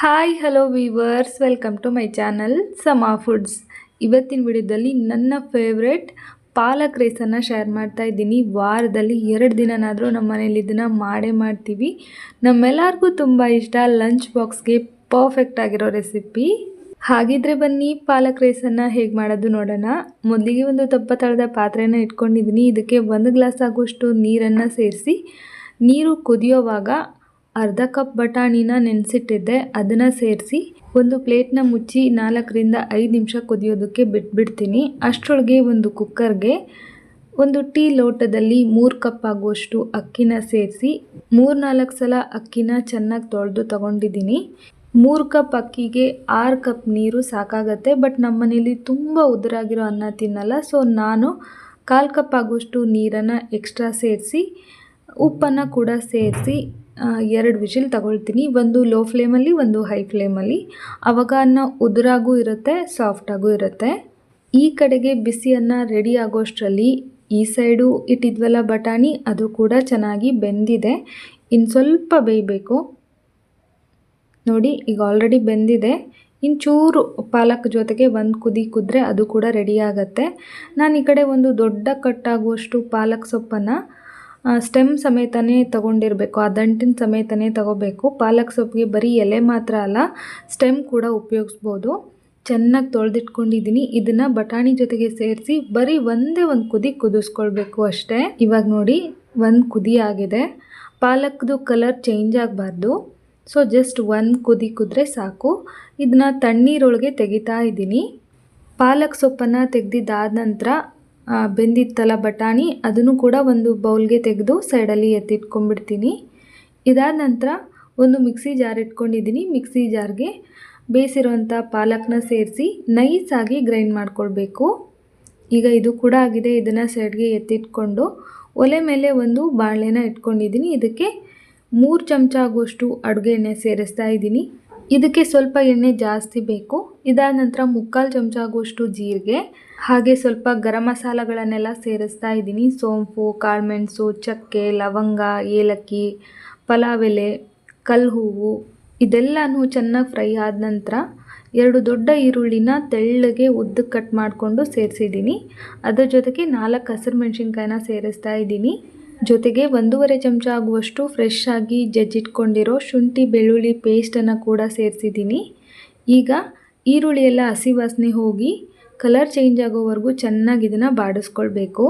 Hi hello viewers welcome to my channel ಸಮಾ foods ಇವತ್ತಿನ ವಿಡಿಯೋದಲ್ಲಿ ನನ್ನ ಫೇವ್ರೆಟ್ ಪಾಲಕ್ ರೈಸನ್ನು ಶೇರ್ ಮಾಡ್ತಾ ಇದ್ದೀನಿ. ವಾರದಲ್ಲಿ ಎರಡು ದಿನನಾದರೂ ನಮ್ಮ ಮನೇಲಿ ಇದನ್ನು ಮಾಡೇ ಮಾಡ್ತೀವಿ. ನಮ್ಮೆಲ್ಲರಿಗೂ ತುಂಬ ಇಷ್ಟ ಲಂಚ್ ಬಾಕ್ಸ್ಗೆ ಪರ್ಫೆಕ್ಟ್ ಆಗಿರೋ ರೆಸಿಪಿ ಹಾಗಿದ್ರೆ ಬನ್ನಿ, ಪಾಲಕ್ ರೈಸನ್ನು ಹೇಗೆ ಮಾಡೋದು ನೋಡೋಣ. ಮೊದಲಿಗೆ ಒಂದು ತಪ್ಪ ತಳದ ಪಾತ್ರೆನ ಇಟ್ಕೊಂಡಿದ್ದೀನಿ. ಇದಕ್ಕೆ ಒಂದು ಗ್ಲಾಸ್ ಆಗುವಷ್ಟು ನೀರನ್ನು ಸೇರಿಸಿ, ನೀರು ಕುದಿಯೋವಾಗ ಅರ್ಧ ಕಪ್ ಬಟಾಣಿನ ನೆನೆಸಿಟ್ಟಿದ್ದೆ, ಅದನ್ನು ಸೇರಿಸಿ ಒಂದು ಪ್ಲೇಟ್ನ ಮುಚ್ಚಿ ನಾಲ್ಕರಿಂದ ಐದು ನಿಮಿಷ ಕುದಿಯೋದಕ್ಕೆ ಬಿಟ್ಬಿಡ್ತೀನಿ ಅಷ್ಟರೊಳಗೆ ಒಂದು ಕುಕ್ಕರ್ಗೆ ಒಂದು ಟೀ ಲೋಟದಲ್ಲಿ ಮೂರು ಕಪ್ ಆಗುವಷ್ಟು ಅಕ್ಕಿನ ಸೇರಿಸಿ ಮೂರು ನಾಲ್ಕು ಸಲ ಅಕ್ಕಿನ ಚೆನ್ನಾಗಿ ತೊಳೆದು ತಗೊಂಡಿದ್ದೀನಿ. ಮೂರು ಕಪ್ ಅಕ್ಕಿಗೆ ಆರು ಕಪ್ ನೀರು ಸಾಕಾಗತ್ತೆ, ಬಟ್ ನಮ್ಮ ಮನೇಲಿ ತುಂಬ ಉದುರಾಗಿರೋ ಅನ್ನ ತಿನ್ನಲ್ಲ, ಸೊ ನಾನು ಕಾಲು ಕಪ್ ಆಗುವಷ್ಟು ನೀರನ್ನು ಎಕ್ಸ್ಟ್ರಾ ಸೇರಿಸಿ ಉಪ್ಪನ್ನು ಕೂಡ ಸೇರಿಸಿ ಎರಡು ವಿಷಿಲ್ ತಗೊಳ್ತೀನಿ. ಒಂದು ಲೋ ಫ್ಲೇಮಲ್ಲಿ ಒಂದು ಹೈ ಫ್ಲೇಮಲ್ಲಿ ಆವಾಗ ಅನ್ನ ಉದುರಾಗೂ ಇರುತ್ತೆ ಸಾಫ್ಟಾಗೂ ಇರುತ್ತೆ. ಈ ಕಡೆಗೆ ಬಿಸಿಯನ್ನು ರೆಡಿ ಆಗೋಷ್ಟರಲ್ಲಿ ಈ ಸೈಡು ಇಟ್ಟಿದ್ವಲ್ಲ ಬಟಾಣಿ, ಅದು ಕೂಡ ಚೆನ್ನಾಗಿ ಬೆಂದಿದೆ. ಇನ್ನು ಸ್ವಲ್ಪ ಬೇಯಬೇಕು. ನೋಡಿ, ಈಗ ಆಲ್ರೆಡಿ ಬೆಂದಿದೆ. ಇನ್ನು ಚೂರು ಪಾಲಕ್ ಜೊತೆಗೆ ಒಂದು ಕುದಿ ಕುದ್ರೆ ಅದು ಕೂಡ ರೆಡಿ ಆಗುತ್ತೆ. ನಾನು ಈ ಕಡೆ ಒಂದು ದೊಡ್ಡ ಕಟ್ಟಾಗುವಷ್ಟು ಪಾಲಕ್ ಸೊಪ್ಪನ್ನು ಸ್ಟೆಮ್ ಸಮೇತನೇ ತಗೊಂಡಿರಬೇಕು, ಆ ದಂಟಿನ ಸಮೇತನೇ ತಗೋಬೇಕು. ಪಾಲಕ್ ಸೊಪ್ಪಿಗೆ ಬರೀ ಎಲೆ ಮಾತ್ರ ಅಲ್ಲ ಸ್ಟೆಮ್ ಕೂಡ ಉಪಯೋಗಿಸ್ಬೋದು. ಚೆನ್ನಾಗಿ ತೊಳೆದಿಟ್ಕೊಂಡಿದ್ದೀನಿ. ಇದನ್ನು ಬಟಾಣಿ ಜೊತೆಗೆ ಸೇರಿಸಿ ಬರೀ ಒಂದೇ ಒಂದು ಕುದಿ ಕುದಿಸ್ಕೊಳ್ಬೇಕು ಅಷ್ಟೇ. ಇವಾಗ ನೋಡಿ, ಒಂದು ಕುದಿ ಆಗಿದೆ. ಪಾಲಕ್ದು ಕಲರ್ ಚೇಂಜ್ ಆಗಬಾರ್ದು. ಸೊ ಜಸ್ಟ್ ಒಂದು ಕುದಿ ಕುದ್ರೆ ಸಾಕು. ಇದನ್ನ ತಣ್ಣೀರೊಳಗೆ ತೆಗಿತಾ ಇದ್ದೀನಿ. ಪಾಲಕ್ ಸೊಪ್ಪನ್ನು ತೆಗೆದಿದ್ದಾದ ನಂತರ ಬೆಂದಿತ್ತಲ್ಲ ಬಟಾಣಿ, ಅದನ್ನು ಕೂಡ ಒಂದು ಬೌಲ್ಗೆ ತೆಗೆದು ಸೈಡಲ್ಲಿ ಎತ್ತಿಟ್ಕೊಂಡ್ಬಿಡ್ತೀನಿ. ಇದಾದ ನಂತರ ಒಂದು ಮಿಕ್ಸಿ ಜಾರ್ ಇಟ್ಕೊಂಡಿದ್ದೀನಿ. ಮಿಕ್ಸಿ ಜಾರ್ಗೆ ಬೇಯಿಸಿರುವಂಥ ಪಾಲಕ್ನ ಸೇರಿಸಿ ನೈಸಾಗಿ ಗ್ರೈಂಡ್ ಮಾಡ್ಕೊಳ್ಬೇಕು. ಈಗ ಇದು ಕೂಡ ಆಗಿದೆ, ಇದನ್ನು ಸೈಡ್ಗೆ ಎತ್ತಿಟ್ಕೊಂಡು ಒಲೆ ಮೇಲೆ ಒಂದು ಬಾಳೆನ ಇಟ್ಕೊಂಡಿದ್ದೀನಿ. ಇದಕ್ಕೆ ಮೂರು ಚಮಚ ಆಗುವಷ್ಟು ಅಡುಗೆ ಎಣ್ಣೆ ಸೇರಿಸ್ತಾ ಇದ್ದೀನಿ. ಇದಕ್ಕೆ ಸ್ವಲ್ಪ ಎಣ್ಣೆ ಜಾಸ್ತಿ ಬೇಕು. ಇದಾದ ನಂತರ ಮುಕ್ಕಾಲು ಚಮಚ ಆಗುವಷ್ಟು ಜೀರಿಗೆ, ಹಾಗೆ ಸ್ವಲ್ಪ ಗರಂ ಮಸಾಲಗಳನ್ನೆಲ್ಲ ಸೇರಿಸ್ತಾ ಇದ್ದೀನಿ. ಸೋಂಪು, ಕಾಳುಮೆಣಸು, ಚಕ್ಕೆ, ಲವಂಗ, ಏಲಕ್ಕಿ ಪಲಾವ್ ಎಲೆ ಕಲ್ಲು ಹೂವು ಇದೆಲ್ಲನೂ ಚೆನ್ನಾಗಿ ಫ್ರೈ ಆದ ನಂತರ ಎರಡು ದೊಡ್ಡ ಈರುಳ್ಳಿನ ತೆಳ್ಳಗೆ ಉದ್ದ ಕಟ್ ಮಾಡಿಕೊಂಡು ಸೇರಿಸಿದ್ದೀನಿ. ಅದರ ಜೊತೆಗೆ ನಾಲ್ಕು ಹಸಿರು ಮೆಣಸಿನ್ಕಾಯಿನ ಸೇರಿಸ್ತಾ ಇದ್ದೀನಿ. ಜೊತೆಗೆ ಒಂದೂವರೆ ಚಮಚ ಆಗುವಷ್ಟು ಫ್ರೆಶ್ ಆಗಿ ಜಜ್ಜಿಟ್ಕೊಂಡಿರೋ ಶುಂಠಿ ಬೆಳ್ಳುಳ್ಳಿ ಪೇಸ್ಟನ್ನು ಕೂಡ ಸೇರಿಸಿದ್ದೀನಿ. ಈಗ ಈರುಳ್ಳಿ ಎಲ್ಲ ಹಸಿ ವಾಸನೆ ಹೋಗಿ ಕಲರ್ ಚೇಂಜ್ ಆಗೋವರೆಗೂ ಚೆನ್ನಾಗಿ ಇದನ್ನು ಬಾಡಿಸ್ಕೊಳ್ಬೇಕು.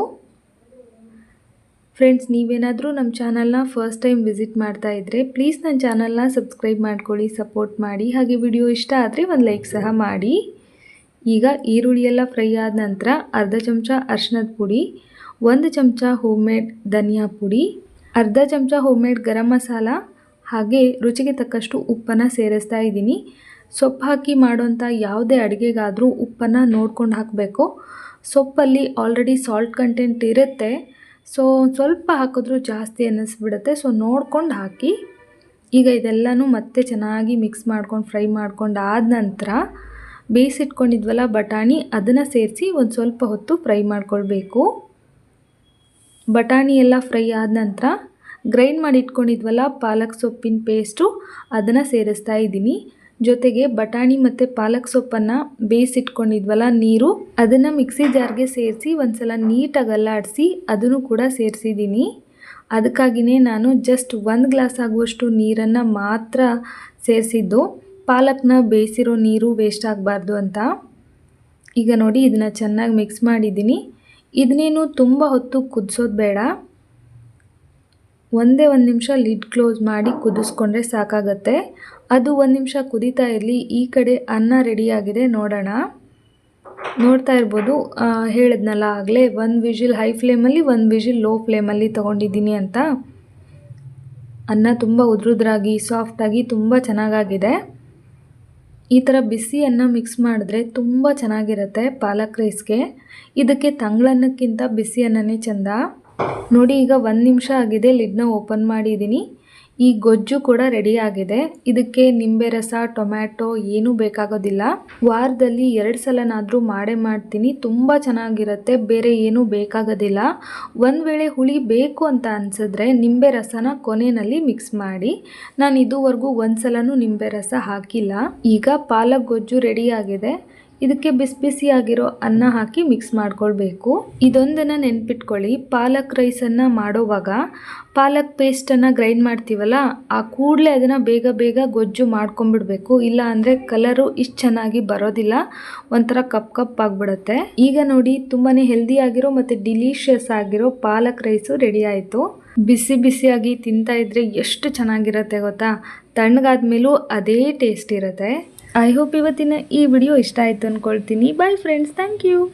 ಫ್ರೆಂಡ್ಸ್ ನೀವೇನಾದರೂ ನಮ್ಮ ಚಾನಲ್ನ ಫಸ್ಟ್ ಟೈಮ್ ವಿಸಿಟ್ ಮಾಡ್ತಾ ಇದ್ದರೆ ಪ್ಲೀಸ್ ನನ್ನ ಚಾನಲ್ನ ಸಬ್ಸ್ಕ್ರೈಬ್ ಮಾಡ್ಕೊಳ್ಳಿ ಸಪೋರ್ಟ್ ಮಾಡಿ. ಹಾಗೆ ವಿಡಿಯೋ ಇಷ್ಟ ಆದರೆ ಒಂದು ಲೈಕ್ ಸಹ ಮಾಡಿ. ಈಗ ಈರುಳ್ಳಿ ಎಲ್ಲ ಫ್ರೈ ಆದ ನಂತರ ಅರ್ಧ ಚಮಚ ಅರ್ಶಿನದ ಪುಡಿ ಒಂದು ಚಮಚ ಹೋಮ್ಮೇಡ್ ಧನಿಯಾ ಪುಡಿ, ಅರ್ಧ ಚಮಚ ಹೋಮ್ಮೇಡ್ ಗರಂ ಮಸಾಲ, ಹಾಗೆ ರುಚಿಗೆ ತಕ್ಕಷ್ಟು ಉಪ್ಪನ್ನು ಸೇರಿಸ್ತಾ ಇದ್ದೀನಿ. ಸೊಪ್ಪು ಹಾಕಿ ಮಾಡೋಂಥ ಯಾವುದೇ ಅಡುಗೆಗಾದರೂ ಉಪ್ಪನ್ನು ನೋಡ್ಕೊಂಡು ಹಾಕಬೇಕು. ಸೊಪ್ಪಲ್ಲಿ ಆಲ್ರೆಡಿ ಸಾಲ್ಟ್ ಕಂಟೆಂಟ್ ಇರುತ್ತೆ. ಸೊ ಸ್ವಲ್ಪ ಹಾಕಿದ್ರೂ ಜಾಸ್ತಿ ಅನ್ನಿಸ್ಬಿಡುತ್ತೆ. ಸೊ ನೋಡ್ಕೊಂಡು ಹಾಕಿ, ಈಗ ಇದೆಲ್ಲನೂ ಮತ್ತೆ ಚೆನ್ನಾಗಿ ಮಿಕ್ಸ್ ಮಾಡ್ಕೊಂಡು ಫ್ರೈ ಮಾಡ್ಕೊಂಡು ಆದ ನಂತರ ಬೇಯಿಸಿಟ್ಕೊಂಡಿದ್ವಲ್ಲ ಬಟಾಣಿ, ಅದನ್ನು ಸೇರಿಸಿ ಒಂದು ಸ್ವಲ್ಪ ಹೊತ್ತು ಫ್ರೈ ಮಾಡ್ಕೊಳ್ಬೇಕು. ಬಟಾಣಿ ಎಲ್ಲ ಫ್ರೈ ಆದ ನಂತರ ಗ್ರೈಂಡ್ ಮಾಡಿ ಇಟ್ಕೊಂಡಿದ್ವಲ್ಲ ಪಾಲಕ್ ಸೊಪ್ಪಿನ ಪೇಸ್ಟು, ಅದನ್ನು ಸೇರಿಸ್ತಾ ಇದ್ದೀನಿ. ಜೊತೆಗೆ ಬಟಾಣಿ ಮತ್ತು ಪಾಲಕ್ ಸೊಪ್ಪನ್ನು ಬೇಯಿಸಿಟ್ಕೊಂಡಿದ್ವಲ್ಲ ನೀರು, ಅದನ್ನು ಮಿಕ್ಸಿ ಜಾರ್ಗೆ ಸೇರಿಸಿ ಒಂದ್ಸಲ ನೀಟಾಗಿ ಅಲ್ಲಾಡಿಸಿ ಅದನ್ನು ಕೂಡ ಸೇರಿಸಿದ್ದೀನಿ. ಅದಕ್ಕಾಗಿಯೇ ನಾನು ಜಸ್ಟ್ ಒಂದು ಗ್ಲಾಸ್ ಆಗುವಷ್ಟು ನೀರನ್ನು ಮಾತ್ರ ಸೇರಿಸಿದ್ದು. ಪಾಲಕ್ನ ಬೇಯಿಸಿರೋ ನೀರು ವೇಸ್ಟ್ ಆಗಬಾರ್ದು ಅಂತ. ಈಗ ನೋಡಿ, ಇದನ್ನು ಚೆನ್ನಾಗಿ ಮಿಕ್ಸ್ ಮಾಡಿದ್ದೀನಿ. ಇದನ್ನೇನು ತುಂಬ ಹೊತ್ತು ಕುದಿಸೋದು ಬೇಡ. ಒಂದೇ ಒಂದು ನಿಮಿಷ ಲಿಡ್ ಕ್ಲೋಸ್ ಮಾಡಿ ಕುದಿಸ್ಕೊಂಡ್ರೆ ಸಾಕಾಗತ್ತೆ. ಅದು ಒಂದು ನಿಮಿಷ ಕುದೀತಾ ಇರಲಿ. ಈ ಕಡೆ ಅನ್ನ ರೆಡಿಯಾಗಿದೆ ನೋಡೋಣ. ನೋಡ್ತಾ ಇರ್ಬೋದು. ಹೇಳಿದ್ನಲ್ಲ ಆಗಲೇ, ಒಂದು ವಿಜಿಲ್ ಹೈ ಫ್ಲೇಮಲ್ಲಿ ಒಂದು ವಿಜಿಲ್ ಲೋ ಫ್ಲೇಮಲ್ಲಿ ತೊಗೊಂಡಿದ್ದೀನಿ ಅಂತ. ಅನ್ನ ತುಂಬ ಉದ್ರುದ್ರಾಗಿ ಸಾಫ್ಟಾಗಿ ತುಂಬ ಚೆನ್ನಾಗಾಗಿದೆ. ಈ ಥರ ಬಿಸಿ ಅನ್ನ ಮಿಕ್ಸ್ ಮಾಡಿದ್ರೆ ತುಂಬ ಚೆನ್ನಾಗಿರುತ್ತೆ ಪಾಲಕ್ ರೈಸ್ಗೆ. ಇದಕ್ಕೆ ತಂಗ್ಳನ್ನಕ್ಕಿಂತ ಬಿಸಿ ಅನ್ನನೇ ಚೆಂದ. ನೋಡಿ ಈಗ ಒಂದು ನಿಮಿಷ ಆಗಿದೆ ಲಿಡ್ನ ಓಪನ್ ಮಾಡಿದ್ದೀನಿ. ಈ ಗೊಜ್ಜು ಕೂಡ ರೆಡಿ ಆಗಿದೆ. ಇದಕ್ಕೆ ನಿಂಬೆ ರಸ, ಟೊಮ್ಯಾಟೊ ಏನೂ ಬೇಕಾಗೋದಿಲ್ಲ. ವಾರದಲ್ಲಿ ಎರಡು ಸಲನಾದರೂ ಮಾಡೇ ಮಾಡ್ತೀನಿ. ತುಂಬ ಚೆನ್ನಾಗಿರುತ್ತೆ. ಬೇರೆ ಏನೂ ಬೇಕಾಗೋದಿಲ್ಲ. ಒಂದು ವೇಳೆ ಹುಳಿ ಬೇಕು ಅಂತ ಅನಿಸಿದ್ರೆ ನಿಂಬೆ ರಸನ ಕೊನೆಯಲ್ಲಿ ಮಿಕ್ಸ್ ಮಾಡಿ. ನಾನು ಇದುವರೆಗೂ ಒಂದು ಸಲನೂ ನಿಂಬೆ ರಸ ಹಾಕಿಲ್ಲ. ಈಗ ಪಾಲಕ್ ಗೊಜ್ಜು ರೆಡಿ ಆಗಿದೆ. ಇದಕ್ಕೆ ಬಿಸಿ ಬಿಸಿಯಾಗಿರೋ ಅನ್ನ ಹಾಕಿ ಮಿಕ್ಸ್ ಮಾಡ್ಕೊಳ್ಬೇಕು. ಇದೊಂದನ್ನು ನೆನ್ಪಿಟ್ಕೊಳ್ಳಿ. ಪಾಲಕ್ ರೈಸನ್ನು ಮಾಡೋವಾಗ ಪಾಲಕ್ ಪೇಸ್ಟನ್ನು ಗ್ರೈಂಡ್ ಮಾಡ್ತೀವಲ್ಲ, ಆ ಕೂಡಲೇ ಅದನ್ನು ಬೇಗ ಬೇಗ ಗೊಜ್ಜು ಮಾಡ್ಕೊಂಡ್ಬಿಡ್ಬೇಕು. ಇಲ್ಲ ಅಂದರೆ ಕಲರು ಇಷ್ಟು ಚೆನ್ನಾಗಿ ಬರೋದಿಲ್ಲ. ಒಂಥರ ಕಪ್ ಕಪ್ ಆಗಿಬಿಡುತ್ತೆ. ಈಗ ನೋಡಿ ತುಂಬಾ ಹೆಲ್ದಿ ಆಗಿರೋ ಮತ್ತು ಡಿಲೀಷಿಯಸ್ ಆಗಿರೋ ಪಾಲಕ್ ರೈಸು ರೆಡಿ ಆಯಿತು. ಬಿಸಿ ಬಿಸಿಯಾಗಿ ತಿಂತಾ ಇದ್ರೆ ಎಷ್ಟು ಚೆನ್ನಾಗಿರುತ್ತೆ ಗೊತ್ತಾ? ತಣ್ಣಗಾದ್ಮೇಲೂ ಅದೇ ಟೇಸ್ಟ್ ಇರುತ್ತೆ. ಐ ಹೋಪ್ ಇವತ್ತಿನ ಈ ವಿಡಿಯೋ ಇಷ್ಟ ಆಯಿತು ಅಂದ್ಕೊಳ್ತೀನಿ ಬಾಯ್ ಫ್ರೆಂಡ್ಸ್ ಥ್ಯಾಂಕ್ ಯು